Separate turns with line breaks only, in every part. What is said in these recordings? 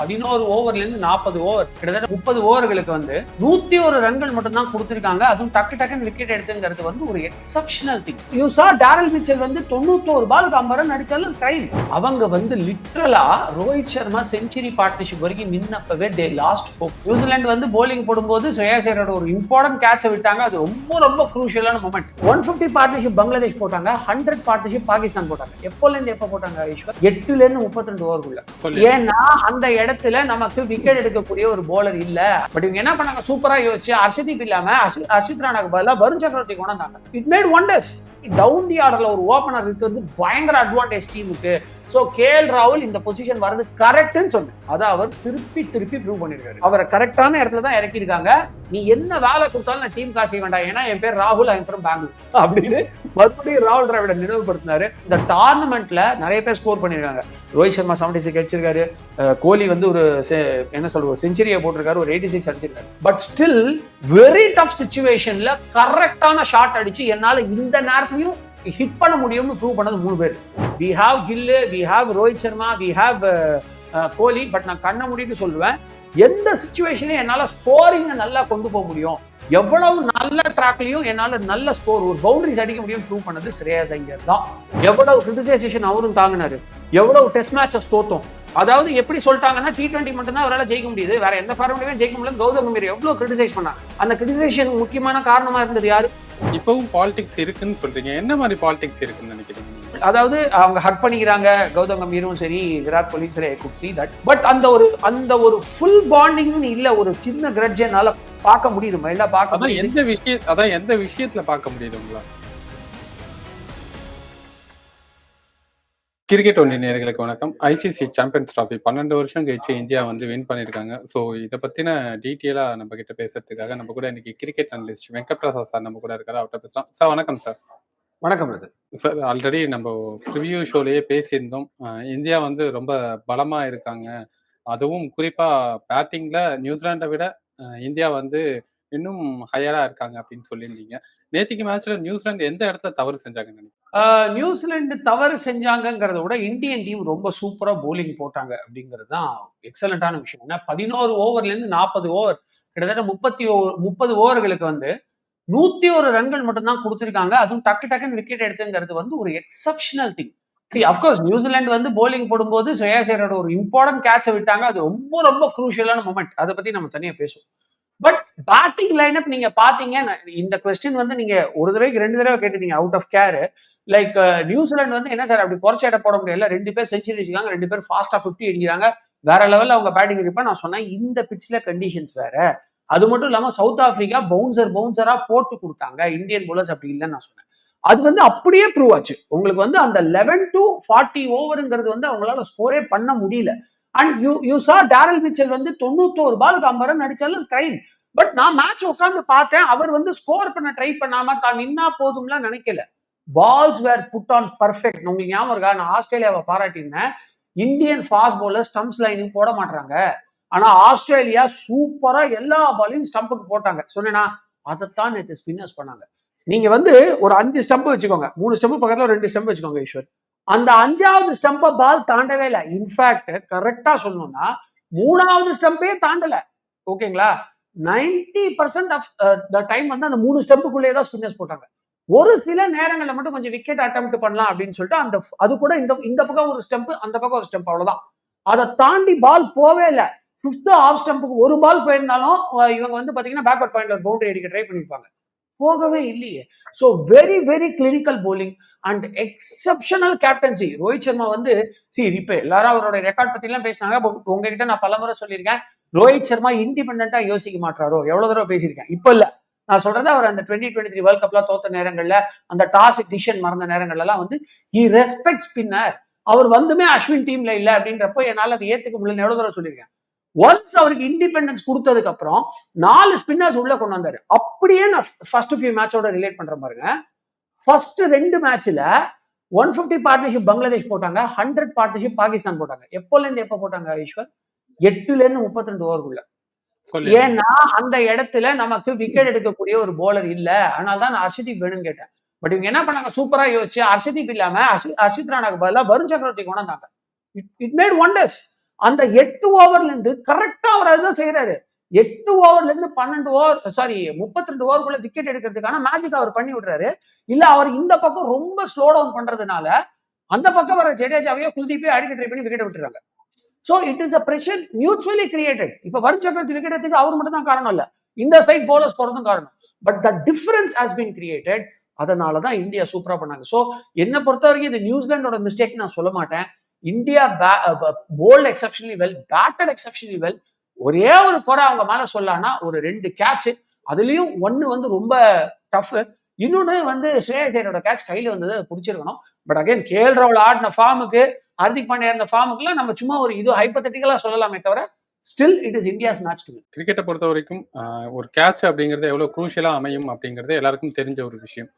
பதினோரு ஓவர்ல இருந்து நாற்பது ஓவர் கிட்டத்தட்ட முப்பது ஓவர்களுக்கு வந்து நூத்தி ஒரு ரன்கள் மட்டும் தான் கொடுத்திருக்காங்க. அதுவும் டக்கு டக்குன்னு விக்கெட் எடுத்துங்கிறது வந்து ஒரு exceptional thing you saw Daryl Mitchell வந்து தொண்ணூத்தோரு பாலுக்கு ஐம்பது ரன் அடிச்சாலும் ட்ரைன் அவங்க வந்து லிட்ரலா ரோஹித் சர்மா செஞ்சுரி பார்ட்னர்ஷிப் வரைக்கும் நின்னப்பவே they last hope New Zealand வந்து போலிங் போடும்போது ஸ்ரேயாசேரோட ஒரு இம்பார்ட்டன்ட் கேட்சை விட்டாங்க. அது ரொம்ப ரொம்ப குரூஷியலான moment one fifty partnership Bangladesh போட்டாங்க. ஹண்ட்ரட் பார்ட்னர்ஷிப் பாகிஸ்தான் போட்டாங்க. எப்போல இருந்து எப்போ போட்டாங்க ஈஸ்வர் எட்டுல இருந்து முப்பத்தி ரெண்டு ஓவருக்குள்ள ஏன்னா அந்த இடத்துல நமக்கு விக்கெட் எடுக்கக்கூடிய ஒரு போலர் இல்ல. பட் இவங்க என்ன பண்ணாங்க? சூப்பரா யோசிச்சு அர்ஷதீப் இல்லாம அர்ஷித் ராணாக்கு பதிலா Varun Chakravarthy கொண்டாந்தாங்க it made wonders down the ஆர்டர்ல ஒரு ஓப்பனர் இருக்கிறது பயங்கர அட்வான்டேஜ் டீமுக்கு ஸோ கேஎல் ராகுல் இந்த பொசிஷன் வர்றது கரெக்ட்னு சொன்னேன். அதை அவர் திருப்பி திருப்பி ப்ரூவ் பண்ணிருக்காரு. அவரை கரெக்டான இடத்துல தான் இறக்கியிருக்காங்க. நீ என்ன வேலை கொடுத்தாலும் நான் டீம் காசு செய்ய வேண்டாம். ஏன்னா என் பேர் ராகுல் ஐம் ஃப்ரம் பெங்களூர் அப்படின்னு மறுபடியும் ராகுல் டிராவிட நினைவுபடுத்தினாரு. இந்த டார்னமெண்ட்ல நிறைய பேர் ஸ்கோர் பண்ணியிருக்காங்க. ரோஹித் சர்மா செவன்டி சிக்ஸ் அடிச்சிருக்காரு. கோலி வந்து ஒரு se- என்ன சொல்றது செஞ்சுரியை போட்டிருக்காரு. ஒரு எயிட்டி சிக்ஸ் அடிச்சிருக்காரு பட் ஸ்டில் வெரி டஃப் சுச்சுவேஷன்ல கரெக்டான ஷாட் அடிச்சு என்னால இந்த நேரத்தில் எல்லாத்தையும் ஹிட் பண்ண முடியும்னு ப்ரூவ் பண்ணது மூணு பேர். We have Gill we have Rohit Sharma we have Kohli but நான் கண்ண முடிட்டு சொல்லுவேன் எந்த சுச்சுவேஷன்லையும் என்னால் ஸ்கோரிங்கை நல்லா கொண்டு போக முடியும். எவ்வளவு நல்ல ட்ராக்லையும் என்னால் நல்ல ஸ்கோர் ஒரு பவுண்டரிஸ் அடிக்க முடியும் ப்ரூவ் பண்ணது ஸ்ரேயஸ் ஐயர் தான். எவ்வளவு கிரிட்டிசைசேஷன் அவரும் தாங்கினாரு. எவ்வளவு டெஸ்ட் மேட்சஸ் தோத்தோம் அதாவது எப்படி சொல்லிட்டாங்கன்னா டி டுவெண்ட்டி மட்டும் தான் அவரால் ஜெயிக்க முடியுது. வேற எந்த ஃபார்மேட்டுமே ஜெயிக்க முடியல கௌதம் கம்பீர் எவ்வளோ கிரிட்டிசைஸ் பண்ணாங்க அந்த கிரிட்டிசைசேஷன் முக்கியமான காரணமாக இருந்தது யாரு?
இப்பவும் பாலிடிக்ஸ் இருக்குன்னு சொல்றீங்க. என்ன மாதிரி பாலிடிக்ஸ் இருக்குன்னு நினைக்கிறீங்க?
அதாவது அவங்க ஹக் பண்ணிக்கிறாங்க கௌதம் கம்பீரும் சரி விராட் கோலியும் சரி I could see that but அந்த ஒரு அந்த ஒரு ஃபுல் பாண்டிங்னு இல்ல ஒரு சின்ன கிரட்ஜ் என்னால பார்க்க முடியுது மைண்டா பார்க்க
எந்த விஷய அதான் எந்த விஷயத்துல பார்க்க முடியுது உங்களா கிரிக்கெட் ஒன்றிய நேயர்களுக்கு வணக்கம். ஐசிசி சாம்பியன்ஸ் டிராஃபி பன்னெண்டு வருஷம் கழிச்சு இந்தியா வந்து வின் பண்ணியிருக்காங்க. ஸோ இதை பத்தின டீட்டெயிலா நம்ம கிட்ட பேசுறதுக்காக நம்ம கூட இன்னைக்கு cricket analyst Venkat Prasad sir நம்ம கூட இருக்காரு. அவர்கிட்ட பேசலாம். சார் வணக்கம் சார்
வணக்கம் பிரதர்.
சார் ஆல்ரெடி நம்ம ப்ரிவியூ ஷோலயே பேசியிருந்தோம். இந்தியா வந்து ரொம்ப பலமா இருக்காங்க. அதுவும் குறிப்பா பேட்டிங்ல நியூசிலாண்டை விட இந்தியா வந்து இன்னும் ஹையரா இருக்காங்க அப்படின்னு சொல்லியிருந்தீங்க. நேற்றுக்கு மேட்ச்ல நியூசிலாந்து எந்த இடத்துல தவறு செஞ்சாங்கன்னு
நியூசிலாந்து தவறு செஞ்சாங்கிறத விட இந்தியன் டீம் ரொம்ப சூப்பரா போலிங் போட்டாங்க அப்படிங்கிறது தான் எக்ஸலண்டான விஷயம். ஏன்னா பதினோரு ஓவர்ல இருந்து நாற்பது ஓவர் கிட்டத்தட்ட முப்பத்தி முப்பது ஓவர்களுக்கு வந்து நூத்தி ஒரு ரன்கள் மட்டும் தான் அதுவும் டக்கு டக்குன்னு விக்கெட் எடுத்துங்கிறது வந்து ஒரு exceptional thing of course New Zealand வந்து போலிங் போடும்போது சுயாசேரோட ஒரு இம்பார்ட்டன்ட் கேட்சை விட்டாங்க. அது ரொம்ப ரொம்ப குரூஷியலான மூமெண்ட் அதை பத்தி நம்ம தனியா பேசுவோம். பட் பேட்டிங் லைனப் நீங்க பாத்தீங்க இந்த கொஸ்டின் வந்து நீங்க ஒரு தடவைக்கு ரெண்டு தடவை கேட்டுட்டீங்க out of care like New Zealand வந்து என்ன சார் அப்படி குறைச்ச இடம் போட முடியல. ரெண்டு பேர் செஞ்சுரி வச்சுக்காங்க ரெண்டு பேர் ஃபாஸ்டா 50 அடிக்கிறாங்க. வேற லெவல்ல அவங்க பேட்டிங் இருப்பா நான் சொன்னேன் இந்த பிச்சில் கண்டிஷன்ஸ் வேற. அது மட்டும் இல்லாம சவுத் ஆப்பிரிக்கா பவுன்சர் பவுன்சரா போட்டு கொடுத்தாங்க. இந்தியன் bowlers அப்படி இல்லைன்னு நான் சொன்னேன். அது வந்து அப்படியே ப்ரூவ் ஆச்சு. உங்களுக்கு வந்து அந்த லெவன் டு ஃபார்ட்டி ஓவருங்கிறது வந்து அவங்களால ஸ்கோரே பண்ண முடியல. And you you saw Daryl Mitchell வந்து தொண்ணூத்தோரு பாலுக்கு ஐம்பது ரன் அடிச்சாலும் ட்ரைன் பட் நான் மேட்ச் உட்காந்து பார்த்தேன் அவர் வந்து ஸ்கோர் பண்ண ட்ரை பண்ணாம தான் நின்னா போதும்லாம் நினைக்கல. Balls were put on perfect உங்களுக்கு ஞாபகம் இருக்கா? நான் ஆஸ்திரேலியாவை பாராட்டியிருந்தேன். இந்தியன் ஃபாஸ்ட் bowlers ஸ்டம்ப்ஸ் லைனுக்கு போட மாட்டாங்க ஆனா ஆஸ்திரேலியா சூப்பரா எல்லா பாலையும் ஸ்டம்புக்கு போட்டாங்க. சொன்னேனா? அதைத்தான் நேற்று ஸ்பின்னர்ஸ் பண்ணாங்க. நீங்க வந்து ஒரு அஞ்சு ஸ்டம்ப் வச்சுக்கோங்க. மூணு ஸ்டம்ப் பக்கத்துல ரெண்டு ஸ்டம்ப் வச்சுக்கோங்க ஈஸ்வர். அந்த அஞ்சாவது ஸ்டம்பை பால் தாண்டவே இல்லை. இன்ஃபேக்ட் கரெக்டா சொல்லணும்னா மூணாவது ஸ்டம்பே தாண்டல. ஓகேங்களா? Ninety percent of the time வந்து அந்த மூணு ஸ்டம்புக்குள்ளே தான் ஸ்பின்னர்ஸ் போட்டாங்க. ஒரு சில நேரங்களில் மட்டும் கொஞ்சம் விக்கெட் அட்டம் பண்ணலாம் அப்படின்னு சொல்லிட்டு அந்த அது கூட இந்த இந்த பக்கம் ஒரு ஸ்டெம்ப் அந்த பக்கம் ஒரு ஸ்டெம்ப் அவ்வளவுதான். அதை தாண்டி பால் போவே இல்லை. ஃபிஃப்த் ஆஃப் ஸ்டெம்புக்கு ஒரு பால் போயிருந்தாலும் இவங்க வந்து பார்த்தீங்கன்னா பேக்வர்ட் பாயிண்ட்ல ஒரு பவுண்டரி அடிக்க ட்ரை பண்ணியிருப்பாங்க போகவே இல்லையே. So very very clinical bowling and exceptional captaincy Rohit Sharma வந்து சி இப்போ எல்லாரும் அவரோட ரெக்கார்ட் பத்தி எல்லாம் பேசினாங்க உங்ககிட்ட நான் பலமுறை சொல்லியிருக்கேன். ரோஹித் சர்மா இண்டிபெண்டா யோசிக்க மாட்டாரோ? எவ்வளோ தடவை பேசியிருக்கேன்? இப்போ இல்ல. நான் சொல்றது அவர் அந்த டுவெண்ட்டி டுவெண்ட்டி த்ரீ வேர்ல்ட் கப்ல தோத்த நேரங்கள்ல அந்த டாஸ் டிசிஷன் மறந்த நேரங்கள்லாம் வந்து ஹி ரெஸ்பெக்ட் ஸ்பின்னர் அவர் வந்துமே அஸ்வின் டீம்ல இல்ல அப்படின்றப்போ என்னால அதை ஏற்றுக்க முடியல எவ்வளோ தடவை சொல்லியிருக்கேன். ஒன்ஸ் அவருக்கு இண்டிபெண்டன்ஸ் கொடுத்ததுக்கு அப்புறம் நாலு ஸ்பின்னர்ஸ் உள்ள கொண்டு வந்தாரு. அப்படியே நான் ஃபர்ஸ்ட் ஃபியூ மேட்சோட ரிலேட் பண்ற பாருங்க. ஃபர்ஸ்ட் ரெண்டு மேட்ச்ல ஒன் பிப்டி பார்ட்னர்ஷிப் பங்களாதேஷ் போட்டாங்க ஹண்ட்ரட் பார்ட்னர்ஷிப் பாகிஸ்தான் போட்டாங்க. எப்போல இருந்து எப்போ போட்டாங்க ஈஸ்வர்? எட்டுல இருந்து முப்பத்தி ரெண்டு ஓவருக்குள்ள ஏன்னா அந்த இடத்துல நமக்கு விக்கெட் எடுக்கக்கூடிய ஒரு போலர் இல்ல. அதனால தான் நான் ஹர்ஷதீப் வேணும்னு கேட்டேன். பட் இவங்க என்ன பண்ணாங்க? சூப்பரா யோசிச்சு ஹர்ஷதீப் இல்லாம ஹர்ஷி- ஹர்ஷித் ராணாக்கு பதிலா வருண் சக்கரவர்த்தி கொண்டாந்தாங்க இட் மேட் ஒண்டர்ஸ் அந்த எட்டு ஓவர்ல இருந்து கரெக்டா அவர் அதுதான் செய்யறாரு எட்டு ஓவர்ல இருந்து பன்னெண்டு ஓவர் சாரி முப்பத்தி ரெண்டு ஓவருக்குள்ள விக்கெட் எடுக்கிறதுக்கான மேஜிக் அவர் பண்ணி விடுறாரு. இல்ல அவர் இந்த பக்கம் ரொம்ப ஸ்லோ டவுன் பண்றதுனால அந்த பக்கம் வர ஜடேஜாவையோ குல்தீப்பே அடிக்க ட்ரை பண்ணி விக்கெட் விட்டுறாங்க. So it is a pressure mutually created இப்ப வருண் சக்கரவர்த்தி விக்கெட் எடுத்துக்கு அவர் மட்டும் தான் காரணம் இல்ல. இந்த சைட் போலர்ஸ் போறதும் காரணம். But the difference has been created அதனால தான் இந்தியா சூப்பரா பண்ணாங்க. சோ என்னை பொறுத்த வரைக்கும் இது நியூசிலாண்டோட மிஸ்டேக் நான் சொல்ல மாட்டேன். India bowled exceptionally well batted exceptionally well ஒரே ஒரு குறை அவங்க மேல சொல்லானா ஒரு ரெண்டு கேட்ச் அதுலயும் ஒன்னு வந்து ரொம்ப டஃப் இன்னொன்று வந்து ஸ்ரேயஸ் கேட்ச் கையில் வந்தது அதை பிடிச்சிருக்கணும். பட் அகைன் கேஎல் ராகுல் ஆடின ஃபார்முக்கு ஹார்திக் பாண்டியா இருந்த ஃபார்முக்குலாம் நம்ம சும்மா ஒரு இது ஹைப்பத்தட்டிக்கலாக சொல்லலாமே தவிர still it is India's match to
கிரிக்கெட்டை பொறுத்த வரைக்கும் ஒரு கேட்ச் அப்படிங்கிறது எவ்வளோ குரூஷியலாக அமையும் அப்படிங்கிறது எல்லாருக்கும் தெரிஞ்ச ஒரு விஷயம்.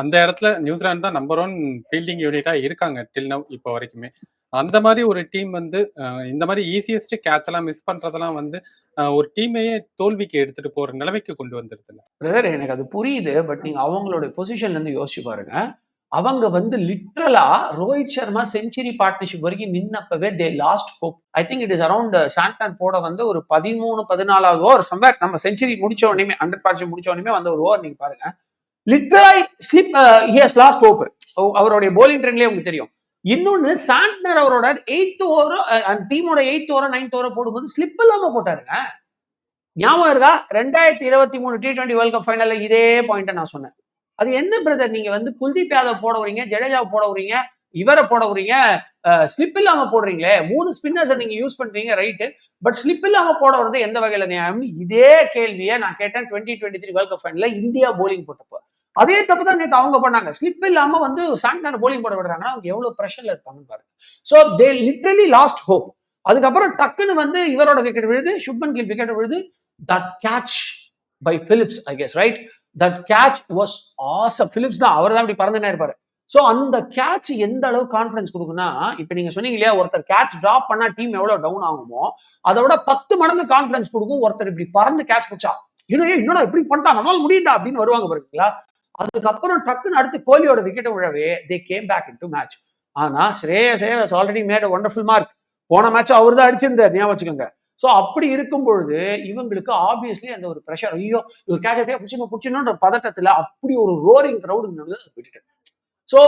அந்த இடத்துல நியூசிலாந்து தான் நம்பர் ஒன் ஃபீல்டிங் யூனிட்டா இருக்காங்க டில் நவ் இப்போ வரைக்குமே. அந்த மாதிரி ஒரு டீம் வந்து இந்த மாதிரி ஈஸியஸ்ட் கேட்ச் எல்லாம் மிஸ் பண்றதெல்லாம் வந்து ஒரு டீமையே தோல்விக்கு எடுத்துட்டு போற நிலைமைக்கு கொண்டு வந்துருது
பிரதர் எனக்கு அது புரியுது பட் நீங்க அவங்களோட பொசிஷன்ல இருந்து யோசிச்சு பாருங்க. அவங்க வந்து லிட்ரலா ரோஹித் சர்மா செஞ்சுரி பார்ட்னர்ஷிப் வரைக்கும் நின்னப்பவே they last hope I think it is around Santner போட வந்து ஒரு பதிமூணு பதினாலாவது ஓவர் சம்வேர் நம்ம செஞ்சுரி முடிச்ச உடனே ஹண்ட்ரட் பார்ட்னர்ஷிப் முடிச்ச உடனே வந்த ஒரு ஓவர் நீங்க பாருங்க. லிட்ரலா ஸ்லிப் ஹியஸ் லாஸ்ட் ஓப்பு அவருடைய போலிங் ட்ரெண்ட்லேயே உங்களுக்கு தெரியும். இன்னொன்னு சாண்ட்னர் அவரோட எயித் ஓவரோ டீமோட எயித் ஓவரோ நைன்த் ஓவரோ போடும்போது ஸ்லிப் இல்லாம போட்டாருங்க. ஞாபகம் இருக்கா? ரெண்டாயிரத்தி இருபத்தி மூணு டி டுவெண்ட்டி வேர்ல்ட் கப் ஃபைனல்ல இதே பாயிண்ட்டை நான் சொன்னேன். அது என்ன பிரதர் நீங்க வந்து குல்தீப் யாதவ் போட வரீங்க ஜடேஜா போட வரீங்க இவரை போட வரீங்க ஸ்லிப் இல்லாம போடுறீங்களே மூணு ஸ்பின்னர்ஸை நீங்க யூஸ் பண்றீங்க ரைட்டு பட் ஸ்லிப் இல்லாம போட வரது எந்த வகையில நியாயம்னு இதே கேள்வியை நான் கேட்டேன் twenty twenty three world cup ஃபைனல்ல India bowling போட்டப்போ. அதே தப்பு தான் நேற்று அவங்க பண்ணாங்க. ஸ்லிப் இல்லாம வந்து சாண்டனர் போலிங் போட விடுறாங்கன்னா அவங்க எவ்வளவு ப்ரெஷர்ல இருப்பாங்கன்னு பாருங்க. So they literally last hope அதுக்கப்புறம் டக்குன்னு வந்து இவரோட விக்கெட் விழுது சுப்மன் கில் விக்கெட் விழுது. That catch by Phillips I guess right that catch was awesome Phillips தான் அவர் தான் இப்படி பறந்துனே இருப்பாரு ஸோ அந்த கேட்ச் எந்த அளவு கான்ஃபிடன்ஸ் கொடுக்குன்னா இப்போ நீங்க சொன்னீங்க இல்லையா ஒருத்தர் கேட்ச் டிராப் பண்ணா டீம் எவ்வளவு டவுன் ஆகுமோ அதோட பத்து மடங்கு கான்ஃபிடன்ஸ் கொடுக்கும் ஒருத்தர் இப்படி பறந்து கேட்ச் பிடிச்சா. இன்னும் ஏய், இப்படி பண்ணிட்டா நம்மளால முடியுதா அப்படின்னு வருவாங்க பாருங்களா? அதுக்கப்புறம் டக்குன்னு அடுத்து கோலியோட விக்கெட்டை விழவே they came back in to match ஆனா Shreyas already made wonderful mark போன மேட்ச் அவர் தான் அடிச்சிருந்தார் ஞாபகம் வச்சுக்கோங்க. ஸோ அப்படி இருக்கும் பொழுது இவங்களுக்கு ஆப்வியஸ்லி அந்த ஒரு ப்ரெஷர் ஐயோ இவர் கேட்ச் அப்படியே பிடிச்சிங்க பிடிச்சிடணுன்ற பதட்டத்தில் அப்படி ஒரு ரோரிங் க்ரௌடு நடந்து விட்டுட்டேன் so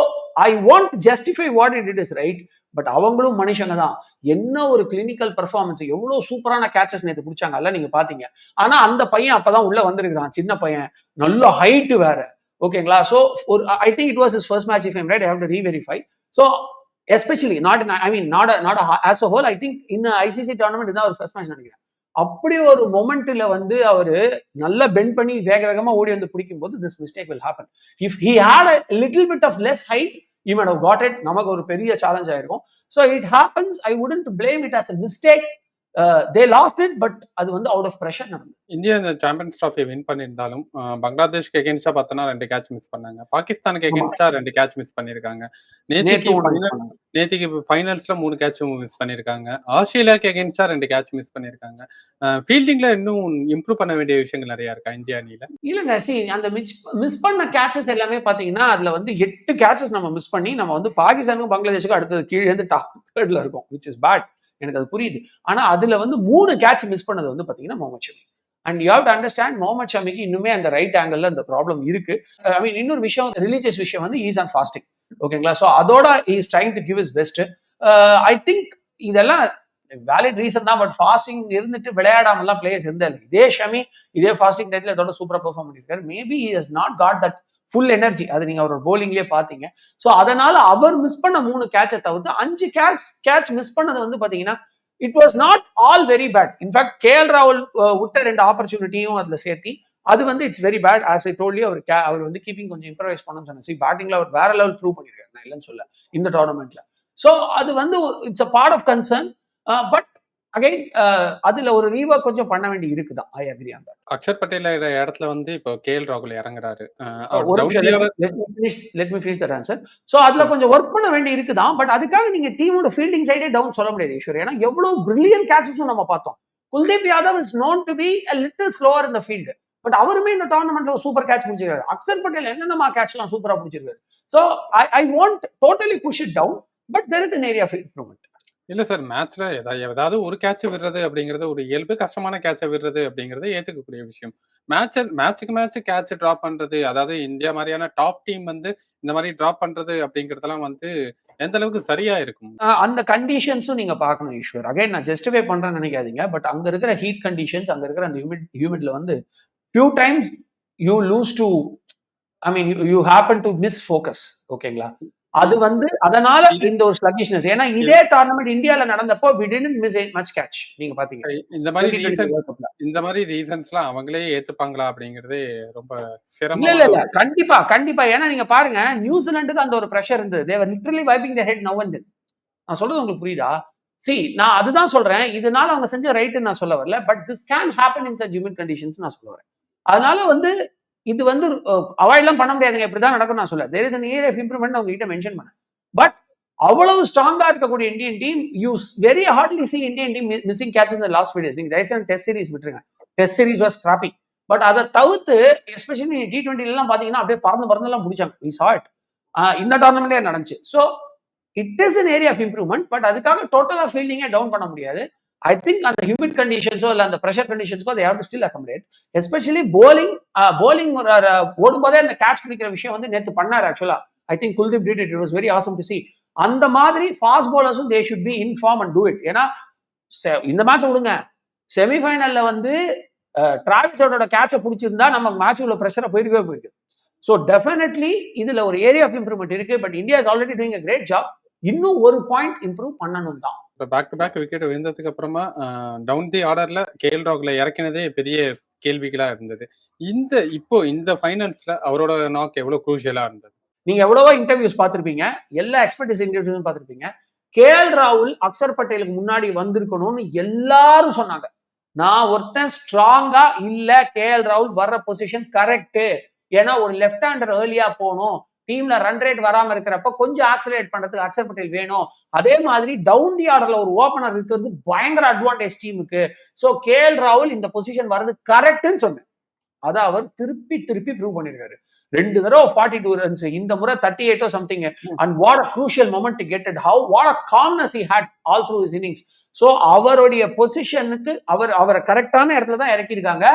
I want justify what it it is right but அவங்களும் மனுஷங்க தான். என்ன ஒரு கிளினிக்கல் பெர்ஃபார்மன்ஸ் எவ்வளவு சூப்பரான கேச்சஸ் நேற்று பிடிச்சாங்க அல்ல நீங்க பார்த்தீங்க ஆனா அந்த பையன் அப்பதான் உள்ளே வந்திருக்கிறான் சின்ன பையன். நல்ல ஹைட்டு வேற. ஓகேங்களா? ஸோ ஒரு I think it was is first match if I'm right I have to reverify so especially not I mean not not as a whole I think in ICC tournament தான் ஒரு first match நினைக்கிறேன். அப்படி ஒரு மொமெண்ட்ல வந்து அவர் நல்லா bend பண்ணி வேக வேகமா ஓடி வந்து பிடிக்கும் போது this mistake will happen if he had a little bit of less height you might have got it நமக்கு ஒரு பெரிய சேலஞ்ச் ஆயிருக்கும். So it happens I wouldn't blame it as a mistake they lost it but அது வந்து out of pressure நடந்தது.
India இந்த champions trophy win பண்ணியிருந்தாலும் பங்களாதேஷ்க்கு எகேன்ஸ்டா பார்த்தோன்னா ரெண்டு கேட்ச் மிஸ் பண்ணாங்க. பாகிஸ்தானுக்கு எகேன்ஸ்டா ரெண்டு கேட்ச் மிஸ் நேத்திக்கு final-
பண்ணாங்க.
நேத்திக்கு ஃபைனல்ஸ்ல மூணு கேட்சும் மிஸ் பண்ணிருக்காங்க ஆஸ்திரேலியாக்கு எகேன்ஸ்டா ரெண்டு கேட்ச் மிஸ் பண்ணிருக்காங்க ஃபீல்டிங்ல இன்னும் இம்ப்ரூவ் பண்ண வேண்டிய விஷயங்கள் நிறைய இருக்கா இந்தியா அணியில?
இல்லைங்க சி அந்த மிஸ் மிஸ் பண்ண கேச்சஸ் எல்லாமே பாத்தீங்கன்னா அதுல வந்து எட்டு கேச்சஸ் நம்ம மிஸ் பண்ணி நம்ம வந்து பாகிஸ்தானுக்கும் பங்களாதேஷுக்கும் அடுத்தது கீழே இருந்து டாப் தேர்ட்ல இருக்கும் விச் இஸ் பேட் எனக்கு அது புரியுது. ஆனா அதுல வந்து மூணு கேட்ச் மிஸ் பண்ணது வந்து பாத்தீங்கன்னா Mohammed Shami. And you have to understand Mohammed ஷமிக்கு இன்னுமே அந்த ரைட் ஆங்கிள் அந்த ப்ராப்ளம் இருக்கு. ஐ மீன் இன்னொரு விஷயம் ரிலீஜியஸ் விஷயம் வந்து ஈஸ் ஆன் ஃபாஸ்டிங் ஓகேங்களா ஸோ அதோட is trying to give his best I think இதெல்லாம் வேலிட் ரீசன் தான் பட் ஃபாஸ்டிங் இருந்துட்டு விளையாடாமலாம் பிளேயர்ஸ் இருந்தாரு இதே ஷமி இதே ஃபாஸ்டிங் டைத்துல இதோட சூப்பரா பெர்ஃபார்ம் பண்ணியிருக்காரு maybe is not got that full energy அது நீங்க அவரோட போலிங்லயே பாத்தீங்க. ஸோ அதனால அவர் மிஸ் பண்ண மூணு கேட்சை தவிர்த்து அஞ்சு கேட்ச் கேட்ச் மிஸ் பண்ணது வந்து பாத்தீங்கன்னா it was not all very bad in fact KL ராகுல் அஹ், விட்ட ரெண்டு ஆப்பர்ச்சுனிட்டியும் அதுல சேர்த்தி அது வந்து it's very bad as I told அவர் கே அவர் வந்து கீப்பிங் கொஞ்சம் இம்ப்ரவைஸ் பண்ணணும்னு சொன்னேன் பேட்டிங்ல அவர் வேற லெவல் ப்ரூவ் பண்ணிருக்காரு. நான் இல்லைன்னு சொல்ல இந்த டோர்னமெண்ட்ல ஸோ அது வந்து it's a part of concern but again அதுல ஒரு ரீவா கொஞ்சம் பண்ண வேண்டி இருக்குதான் ஐ அக்ரி அந்த
அக்ஷர் பட்டேல் இடத்துல வந்து இப்போ கேஎல் ராகுல் இறங்குறாரு.
Let me finish that answer so அதுல கொஞ்சம் ஒர்க் பண்ண வேண்டி இருக்குதான் பட் அதுக்காக நீங்க டீமோட ஃபீல்டிங் சைடே டவுன் சொல்ல முடியாது ஈஸ்வர் ஏன்னா எவ்வளவு பிரில்லியன் கேட்சஸும் நம்ம பார்த்தோம். Kuldeep Yadav is known to be a little slower இந்த ஃபீல்டு பட் அவருமே இந்த டோர்னமெண்ட்ல சூப்பர் கேட்ச் பிடிச்சிருக்காரு அக்ஷர் பட்டேல் என்னென்னமா கேட்ச்லாம் சூப்பரா பிடிச்சிருக்காரு so I I want totally push it down but there is an area of improvement
இல்ல சார் மேட்ச்ல ஏதாவது ஒரு கேட்ச் விடுறது அப்படிங்கிறது ஒரு இயல்பு கஷ்டமான கேட்ச விடுறது அப்படிங்கிறது ஏத்துக்கக்கூடிய விஷயம். மேட்ச் மேட்சுக்கு மேட்ச் கேட்ச் டிராப் பண்றது அதாவது இந்தியா மாதிரியான டாப் டீம் வந்து இந்த மாதிரி டிராப் பண்றது அப்படிங்கறதெல்லாம் வந்து எந்த அளவுக்கு சரியா இருக்கும்?
ஆஹ் அந்த கண்டிஷன்ஸும் நீங்க பார்க்கணும் ஈஸ்வர். அகைன் நான் ஜஸ்டிஃபை பண்றேன்னு நினைக்காதீங்க. பட் அங்க இருக்கிற ஹீட் கண்டிஷன்ஸ் அங்க இருக்கிற அந்த ஹியூமிட் ஹியூமிட்ல வந்து few times you lose to I mean you happen to miss focus ஓகேங்களா அது வந்து அதனால இந்த ஒரு ஸ்லகிஷ்னஸ் ஏன்னா இதே டோர்னமெண்ட் இந்தியால நடந்தப்போ we tend miss much catch நீங்க பாத்தீங்க.
இந்த மாதிரி
2020
ரீசன்ஸ்
World Cup ல.
இந்த மாதிரி ரீசன்ஸ்லாம் அவங்களே ஏத்துப்பாங்களா அப்படிங்கறதே ரொம்ப
இல்ல இல்ல இல்ல.
சிரமம்
கண்டிப்பா கண்டிப்பா. ஏன்னா நீங்க பாருங்க நியூசிலாந்துக்கு அந்த ஒரு ப்ரெஷர் இருந்தது. They were literally wiping the head now and நான் சொல்றது உங்களுக்கு புரியுதா? சி நான் அதுதான் சொல்றேன். இதனால அவங்க செஞ்ச ரைட்டு நான் சொல்ல வரல. But this can happen in such human conditions நான் சொல்ல வரேன். அதனால வந்து இது வந்து அவாய்ட்லாம் பண்ண முடியாதுங்க. இப்படி தான் நடக்கும் நான் சொல்ல there is an area of improvement அவங்ககிட்ட மென்ஷன் பண்ணேன். பட் அவ்வளவு ஸ்ட்ராங்கா இருக்கக்கூடிய Indian team use very hardly see Indian team missing catch இந்த லாஸ்ட் வீடியோஸ் நீங்க தயவுசெய்து டெஸ்ட் சீரிஸ் விட்டுருங்க. Test series was gripping but அதை தவிர்த்து எஸ்பெஷலி டி டுவெண்ட்டிலாம் பாத்தீங்கன்னா அப்படியே பறந்து பறந்து எல்லாம் முடிச்சாங்க வி சாட் இந்த டோர்னமெண்ட்டே நடந்துச்சு. So it is an area of improvement but அதுக்காக டோட்டலாக ஃபீல்டிங்கே டவுன் பண்ண முடியாது. ஐ திங்க் அந்த ஹியூமிட் கண்டிஷன்ஸோ இல்லை அந்த ப்ரெஷர் கண்டிஷன்ஸ்க்கோ அதை have to still bowling especially bowling bowling ஓடும்போதே அந்த கேட்ச் பிடிக்கிற விஷயம் வந்து நேற்று பண்ணார் ஆக்சுவலா I think Kuldeep did it was very awesome to see அந்த மாதிரி fast போலர்ஸும் they should be in form and do it ஏன்னா இந்த மேட்ச் விடுங்க. செமிஃபைனல்ல வந்து டிராவிஸோட கேட்சை பிடிச்சிருந்தா நம்ம மேட்ச் உள்ள ப்ரெஷரை போயிருக்கவே போயிருக்கு ஸோ டெஃபினெட்லி இதுல ஒரு ஏரியா ஆஃப் இம்ப்ரூவ்மெண்ட் இருக்கு but India is already doing a great job இன்னும் ஒரு பாயிண்ட் இம்ப்ரூவ் பண்ணணும் தான்
இப்போ பேக் டு பேக் விக்கெட் விழுந்ததுக்கு அப்புறமா டவுன் தி ஆர்டர்ல கேஎல் ராகுல இறக்கினதே பெரிய கேள்விகளா இருந்தது. இந்த இப்போ இந்த ஃபைனல்ஸ்ல அவரோட நாக் எவ்வளவு குரூஷியலா இருந்தது?
நீங்க எவ்வளவோ இன்டர்வியூஸ் பார்த்திருப்பீங்க எல்லா எக்ஸ்பர்டிஸ் இன்டர்வியூஸும் பார்த்திருப்பீங்க. கேஎல் ராகுல் அக்சர் பட்டேலுக்கு முன்னாடி வந்திருக்கணும்னு எல்லாரும் சொன்னாங்க. நான் ஒருத்தன் ஸ்ட்ராங்கா இல்ல கேஎல் ராகுல் வர்ற பொசிஷன் கரெக்ட் ஏன்னா ஒரு லெஃப்ட் ஹேண்டர் ஏர்லியா போகணும். டீம்ல ரன் ரேட் வராம இருக்கிறப்ப கொஞ்சம் ஆக்சலேட் பண்றதுக்கு அக்சர் பட்டேல் வேணும். அதே மாதிரி டவுன் தி ஆர்டர்ல ஒரு ஓபனர் இருக்கிறது பயங்கர அட்வான்டேஜ் டீமுக்கு சோ கேஎல் ராகுல் இந்த பொசிஷன் வர்றது கரெக்ட்னு சொன்னேன். அதை அவர் திருப்பி திருப்பி ப்ரூவ் பண்ணிருக்காரு. ரெண்டு தடவை ஃபார்ட்டி டூ ரன்ஸ் இந்த முறை thirty எயிட்டோ something and what a crucial moment get it how what a calmness he had all through his innings so அவருடைய பொசிஷனுக்கு அவர் அவரை கரெக்டான இடத்துல தான் இறக்கியிருக்காங்க.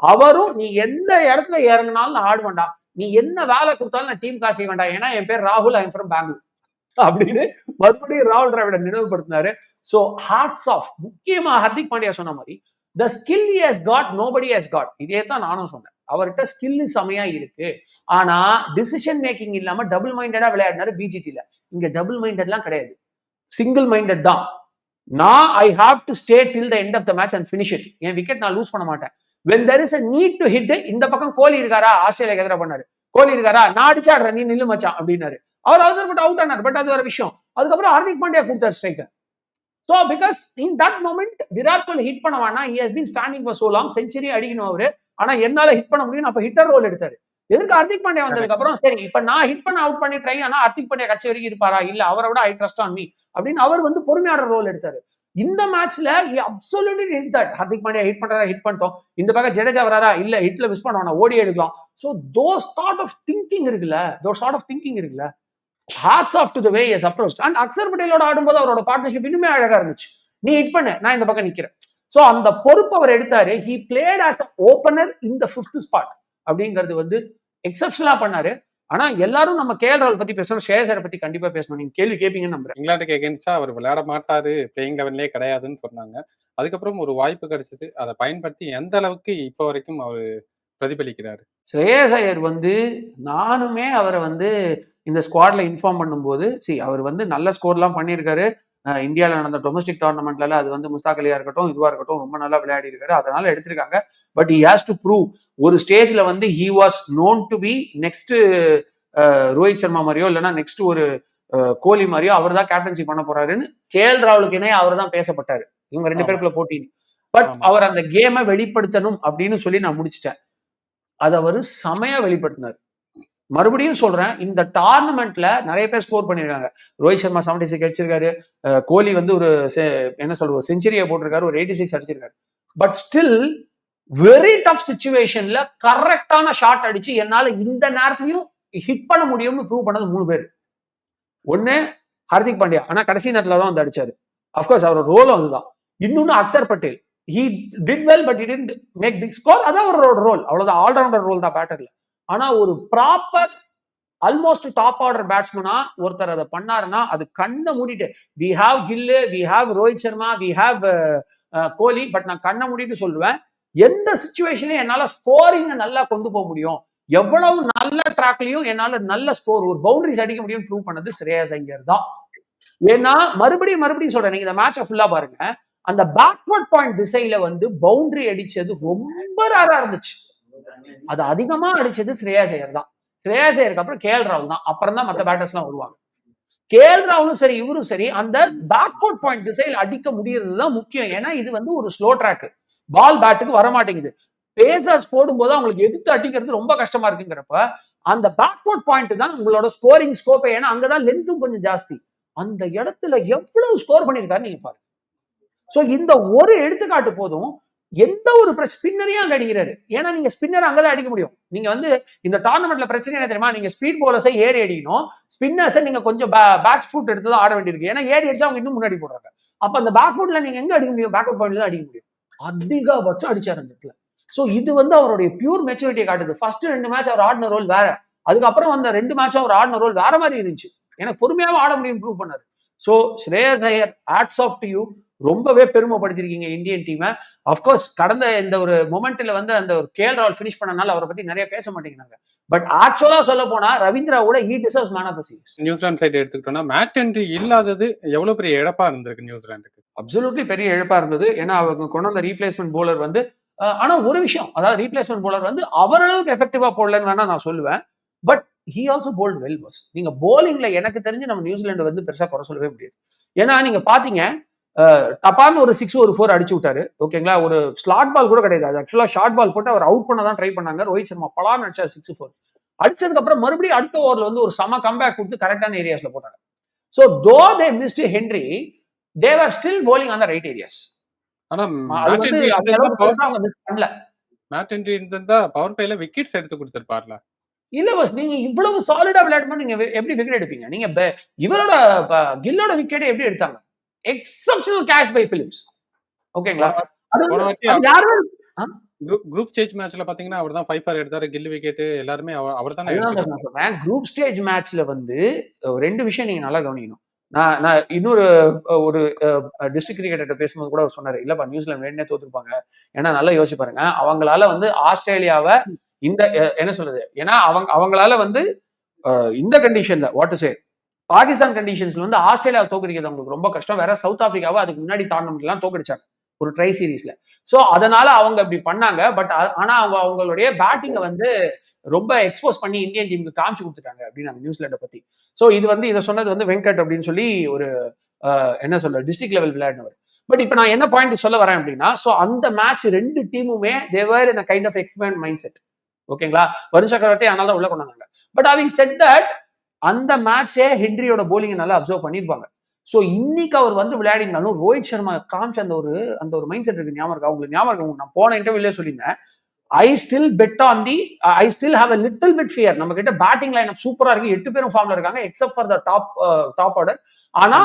அவரும் நீ எந்த இடத்துல இறங்கினாலும் நான் ஆடுவேன்டா. நீ என்ன வேலை கொடுத்தாலும் நான் டீம் காசு செய்ய வேண்டாம். ஏன்னா என் பேர் ராகுல் ஐம் ஃப்ரம் பெங்களூர் அப்படின்னு மறுபடியும் ராகுல் டிராவிட நினைவுபடுத்தினாரு. ஸோ ஹார்ட்ஸ் ஆஃப் முக்கியமா ஹர்திக் பாண்டியா சொன்ன மாதிரி the skill has got nobody has got இதே தான் நானும் சொன்னேன். அவர்கிட்ட ஸ்கில் செமையா இருக்கு. ஆனா டிசிஷன் மேக்கிங் இல்லாம டபுள் மைண்டடா விளையாடினாரு பிஜிடில இங்க டபுள் மைண்டட்லாம் கிடையாது. சிங்கிள் மைண்டட் தான். நான் I have to stay till the end of the match and finish it N wicket நான் லூஸ் பண்ண மாட்டேன். When there is a need to hit இந்த பக்கம் கோலி இருக்காரா? ஆஸ்திரேலியா எதிராக பண்ணாரு. கோலி இருக்காரா? நான் அடிச்சாடுறேன் நீ நில்லு மச்சான் அப்படின்னாரு. அவர் அவசரப்பட்டு அவுட் ஆனார் பட் அது ஒரு விஷயம். அதுக்கப்புறம் ஹார்திக் பாண்டியா கொடுத்தார் striker so because in that moment Virat Kohli hit பண்ண வேணா he has been standing for so long century அடிக்கணும் அவரு. ஆனா என்னால ஹிட் பண்ண முடியும் அப்ப ஹிட்டர் ரோல் எடுத்தாரு. எதுக்கு ஹர்திக் பாண்டியா வந்ததுக்கு அப்புறம் சரி இப்ப நான் ஹிட் பண்ண அவுட் பண்ணி ட்ரை ஆனா ஹர்திக் பாண்டியா கட்சி வரைக்கும் இருப்பாரா? இல்ல அவரை விட ஐ ட்ரஸ்ட் ஆன் மீ அப்படின்னு அவர் வந்து பொறுமையாளர் ரோல் எடுத்தாரு. இந்த மேட்ச்ல absolutely hit that Hardik Pandya hit பண்றாரா ஹிட் பண்ணிட்டோம். இந்த பக்கம் ஜடேஜா வராரா? இல்ல ஹிட்ல மிஸ் பண்ண ஓடி எடுக்கலாம். So those thought of thinking இருக்குல்ல தோஸ் தாட் ஆஃப் திங்கிங் இருக்குல்ல hearts of to the way his approach and Axar பட்டேலோட ஆடும்போது அவரோட பார்ட்னர்ஷிப் இன்னுமே அழகா இருந்துச்சு. நீ ஹிட் பண்ணு நான் இந்த பக்கம் நிக்கிறேன். ஸோ அந்த பொறுப்பு அவர் எடுத்தாரு. He played as a opener இந்த ஃபிஃப்த் ஸ்பாட் அப்படிங்கிறது வந்து எக்ஸப்ஷனலா பண்ணாரு. ஆனா எல்லாரும் நம்ம கேஎல் ராகுல் பத்தி பேசணும் ஷேயர் பத்தி கண்டிப்பா பேசணும். நீங்க கேள்வி கேட்பீங்கன்னு நம்புறேன்.
இங்கிலாந்துக்கு எகென்ஸ்டா அவர் விளையாட மாட்டாரு பிளேயிங் லெவன்லேயே கிடையாதுன்னு சொன்னாங்க. அதுக்கப்புறம் ஒரு வாய்ப்பு கிடைச்சது. அதை பயன்படுத்தி எந்த அளவுக்கு இப்போ வரைக்கும் அவர் பிரதிபலிக்கிறாரு?
ஸ்ரேயஸ் ஐயர் வந்து நானுமே அவரை வந்து இந்த ஸ்குவாட்ல இன்ஃபார்ம் பண்ணும்போது சி அவர் வந்து நல்ல ஸ்கோர்லாம் பண்ணியிருக்காரு. இந்தியாவில் நடந்த டொமஸ்டிக் டோர்னமெண்ட்ல அது வந்து முஸ்தாக் அலியா இருக்கட்டும் இதுவா இருக்கட்டும் ரொம்ப நல்லா விளையாடி இருக்காரு. அதனால எடுத்திருக்காங்க. But he has to prove ஒரு ஸ்டேஜ்ல வந்து he was known to be next Rohit Sharma மாதிரியோ இல்லைன்னா நெக்ஸ்ட் ஒரு கோலி மாதிரியோ அவர் தான் கேப்டன்சி பண்ண போறாருன்னு கேஎல் ராகுலுக்கு இணைய அவர் தான் பேசப்பட்டாரு. இவங்க ரெண்டு. பேருக்குள்ள போட்டி பட். அவர் அந்த கேமை வெளிப்படுத்தணும் அப்படின்னு சொல்லி நான் முடிச்சிட்டேன். அதை அவர் செமையா வெளிப்படுத்தினார். மறுபடியும் சொல்றேன் இந்த டார்னமெண்ட்ல நிறைய பேர் ஸ்கோர் பண்ணிருக்காங்க. ரோஹித் சர்மா செவன்டி சிக்ஸ் அடிச்சிருக்காரு கோலி வந்து ஒரு என்ன சொல்றது செஞ்சுரியை போட்டிருக்காரு ஒரு எயிட்டி சிக்ஸ் அடிச்சிருக்காரு. பட் ஸ்டில் வெரி டஃப் சுச்சுவேஷன்ல கரெக்டான ஷாட் அடிச்சு என்னால இந்த நேரத்துலயும் ஹிட் பண்ண முடியும்னு ப்ரூவ் பண்ணது மூணு பேர். ஒண்ணு ஹர்திக் பாண்டியா. ஆனா கடைசி நேரத்துல தான் வந்து அடிச்சாரு. அஃப்கோர்ஸ் அவரோட ரோலும் அதுதான். இன்னொன்னு Axar Patel. He did well but it make big score அதான் அவரோட ரோல் அவ்வளவுதான். ஆல்ரவுண்டர் ரோல் தான் பேட்டர்ல ஆனா ஒரு ப்ராப்பர் ஆல்மோஸ்ட் டாப் ஆர்டர் பேட்ஸ்மனா ஒருத்தர் அதை பண்ணாருன்னா அது கண்ணை மூடிட்டு we have Gill we have Rohit Sharma we have Kohli but நான் கண்ணை மூடிட்டு சொல்லுவேன். எந்த சுச்சுவேஷன்லயும் என்னால ஸ்கோரிங்க நல்லா கொண்டு போக முடியும். எவ்வளவு நல்ல ட்ராக்லயும் என்னால நல்ல ஸ்கோர் ஒரு பவுண்டரிஸ் அடிக்க முடியும் ப்ரூவ் பண்ணது ஸ்ரேயஸ் ஐயர் தான். ஏன்னா மறுபடியும் மறுபடியும் சொல்றேன் நீங்க இந்த மேட்சை ஃபுல்லா பாருங்க. அந்த பேக்வர்ட் பாயிண்ட் திசையில வந்து பவுண்டரி அடிச்சது ரொம்ப ரேரா இருந்துச்சு. அது அதிகமா அடிச்சது ஸ்ரேயாஸ் ஐயர் தான். ஸ்ரேயாஸ் ஐயருக்கு அப்புறம் கேஎல் ராகுல் தான். அப்புறம் தான் மற்ற பேட்டர்ஸ் எல்லாம் வருவாங்க. கேஎல் ராகுலும் சரி இவரும் சரி அந்த பேக்வர்ட் பாயிண்ட் திசையில் அடிக்க முடியறது தான் முக்கியம். ஏன்னா இது வந்து ஒரு ஸ்லோ ட்ராக் பால் பேட்டுக்கு வர மாட்டேங்குது பேசர்ஸ் போடும்போது அவங்களுக்கு எதிர்த்து அடிக்கிறது ரொம்ப கஷ்டமா இருக்குங்கிறப்ப அந்த பேக்வர்ட் பாயிண்ட் தான் உங்களோட ஸ்கோரிங் ஸ்கோப்பே ஏன்னா அங்கதான் லென்த்தும் கொஞ்சம் ஜாஸ்தி. அந்த இடத்துல எவ்வளவு ஸ்கோர் பண்ணியிருக்காரு நீங்க பாருங்க. ஸோ இந்த ஒரு எடுத்துக்காட்டு போதும். எந்த ஒரு ஸ்பின்னரையும் அங்க அடிக்கிறாரு. ஏன்னா நீங்க ஸ்பின்னர் அங்கதான் அடிக்க முடியும். நீங்க வந்து இந்த டோர்னமெண்ட்ல பிரச்சனை என்ன தெரியுமா? நீங்க ஸ்பீட் போலர்ஸை ஏறி அடிக்கணும். ஸ்பின்னர்ஸை நீங்க கொஞ்சம் பேக் ஃபுட் எடுத்து தான் ஆட வேண்டியிருக்கு. ஏன்னா ஏறி அடிச்சா அவங்க இன்னும் முன்னாடி போடுறாங்க. அப்ப அந்த பேக் ஃபுட்ல நீங்க எங்க அடிக்க முடியும்? பேக்வர்ட் பாயிண்ட்ல தான் அடிக்க முடியும். அதிகபட்சம் அடிச்சார் அந்த இடத்துல சோ இது வந்து அவருடைய பியூர் மெச்சூரிட்டியை காட்டுது. ஃபர்ஸ்ட் ரெண்டு மேட்ச் அவர் ஆடின ரோல் வேற. அதுக்கப்புறம் வந்த ரெண்டு மேட்சும் அவர் ஆடின ரோல் வேற மாதிரி இருந்துச்சு. எனக்கு பொறுமையாவும் ஆட முடியும் ப்ரூவ் பண்ணாரு. So Shreyas Iyer hats off to you ரொம்பவே பெருமைப்படுத்திருக்கீங்க இந்தியன் டீமை அஃப்கோர்ஸ் கடந்த இந்த ஒரு மொமெண்ட்ல வந்து அந்த ஒரு கேல் ரால் ஃபினிஷ் பண்ணனால அவரை பத்தி நிறைய பேச மாட்டேங்கிறாங்க. பட் ஆக்சுவலா சொல்ல போனா ரவீந்திராவோட he deserves man of the series
New Zealand side எடுத்துக்கிட்டோம்னா மேட் என்ட்ரி இல்லாதது எவ்வளவு பெரிய இழப்பா இருந்திருக்கு நியூசிலாந்துக்கு?
அப்சல்யூட்லி பெரிய இழப்பா இருந்தது. ஏன்னா அவங்க கொண்டு வந்த ரீப்ளேஸ்மெண்ட் போலர் வந்து ஆனா ஒரு விஷயம் அதாவது ரீப்ளேஸ்மெண்ட் போலர் வந்து அவரளவுக்கு எஃபெக்டிவா போடலன்னு வேணா நான் சொல்லுவேன். But he also bowled well bus நீங்க போலிங்ல எனக்கு தெரிஞ்சு நம்ம நியூசிலாந்து வந்து பெருசா குறை சொல்லவே முடியாது. ஏன்னா நீங்க பாத்தீங்க டப்பான்னு ஒரு சிக்ஸ் ஒரு ஃபோர் அடிச்சு விட்டாரு. ஓகேங்களா? ஒரு ஸ்லாட் பால் கூட கிடையாது. அது ஆக்சுவலா ஷார்ட் பால் போட்டு அவர் அவுட் பண்ண தான் ட்ரை பண்ணாங்க. ரோஹித் சர்மா பலான்னு அடிச்சார் சிக்ஸ் ஃபோர் அடிச்சதுக்கு அப்புறம் மறுபடியும் அடுத்த ஓவர்ல வந்து ஒரு சம கம்பேக் கொடுத்து கரெக்டான ஏரியாஸ்ல போட்டாங்க. So though they missed Henry they were still bowling right areas
ஆனா மேட் என்ட்ரி இருந்திருந்தா பவர் பிளேல விக்கெட்ஸ் எடுத்து கொடுத்திருப்பார்ல.
இல்ல பஸ் நீங்க இவ்வளவு சாலிடா விளையாடும்போது நீங்க எப்படி விக்கெட் எடுப்பீங்க? நீங்க இவரோட கில்லோட விக்கெட் எப்படி எடுத்தாங்க? எக்ஸப்ஷனல் கேஷ் பை பிலிப்ஸ் ஓகேங்களா யாருமே
குரூப் ஸ்டேஜ் மேட்ச்ல பாத்தீங்கன்னா அவர் தான் ஃபைவ் எடுத்தாரு கில் விக்கெட் எல்லாருமே அவர் தானே
குரூப் ஸ்டேஜ் மேட்ச்ல வந்து ரெண்டு விஷயம் நீங்க நல்லா கவனிக்கணும். நான் நான் இன்னொரு ஒரு டிஸ்ட்ரிக்ட் கிரிக்கெட்டர் பேசும்போது கூட அவர் சொன்னாரு இல்லப்பா நியூசிலாந்து வேணே தோத்துருப்பாங்க. ஏன்னா நல்லா யோசிச்சு பாருங்க. அவங்களால வந்து ஆஸ்திரேலியாவை இந்த என்ன சொல்றது? ஏன்னா அவங்க அவங்களால வந்து இந்த கண்டிஷன்ல வாட் டு சே பாகிஸ்தான் கண்டிஷன்ஸ்ல வந்து ஆஸ்திரேலியாவை தோக்கடிக்கிறது அவங்களுக்கு ரொம்ப கஷ்டம். வேற சவுத் ஆப்பிரிக்காவை அதுக்கு முன்னாடி டோர்னமெண்ட் தோக்கடிச்சாங்க. ஒரு ட்ரை சீரீஸ்ல சோ அதனால அவங்க இப்படி பண்ணாங்க. பட் ஆனா அவங்க அவங்களுடைய பேட்டிங்கை வந்து ரொம்ப எக்ஸ்போஸ் பண்ணி இந்தியன் டீமுக்கு காமிச்சு கொடுத்துட்டாங்க அப்படின்னு அந்த நியூசிலாண்டை பத்தி. சோ இது வந்து இதை சொன்னது வந்து வெங்கட் அப்படின்னு சொல்லி ஒரு என்ன சொல்ற டிஸ்ட்ரிக்ட் லெவல் விளையாடினவர். பட் இப்போ நான் என்ன பாயிண்ட் சொல்ல வரேன் அப்படின்னா சோ அந்த மேட்ச் ரெண்டு டீமுமே they were in kind of expand mind set ஓகேங்களா வருஷ சக்கரவர்த்தி அதனால தான் உள்ள கொண்டாங்க பட் அவங்க செட் தட் அந்த மேட்சே ஹென்ரியோட போலிங்கை நல்லா அப்சர்வ் பண்ணியிருப்பாங்க. ஸோ இன்னைக்கு அவர் வந்து விளையாடினாலும் ரோஹித் சர்மா காமிச்ச அந்த ஒரு அந்த ஒரு மைண்ட் செட் இருக்கு ஞாபகம் உங்களுக்கு ஞாபகம் நான் போன இன்டர்வியூலே சொல்லியிருந்தேன். I still bet on the I still have a little bit fear நம்ம கிட்ட பேட்டிங் லைன் சூப்பரா இருக்கு. எட்டு பேரும் ஃபார்ம்ல இருக்காங்க except for the top top order ஆனா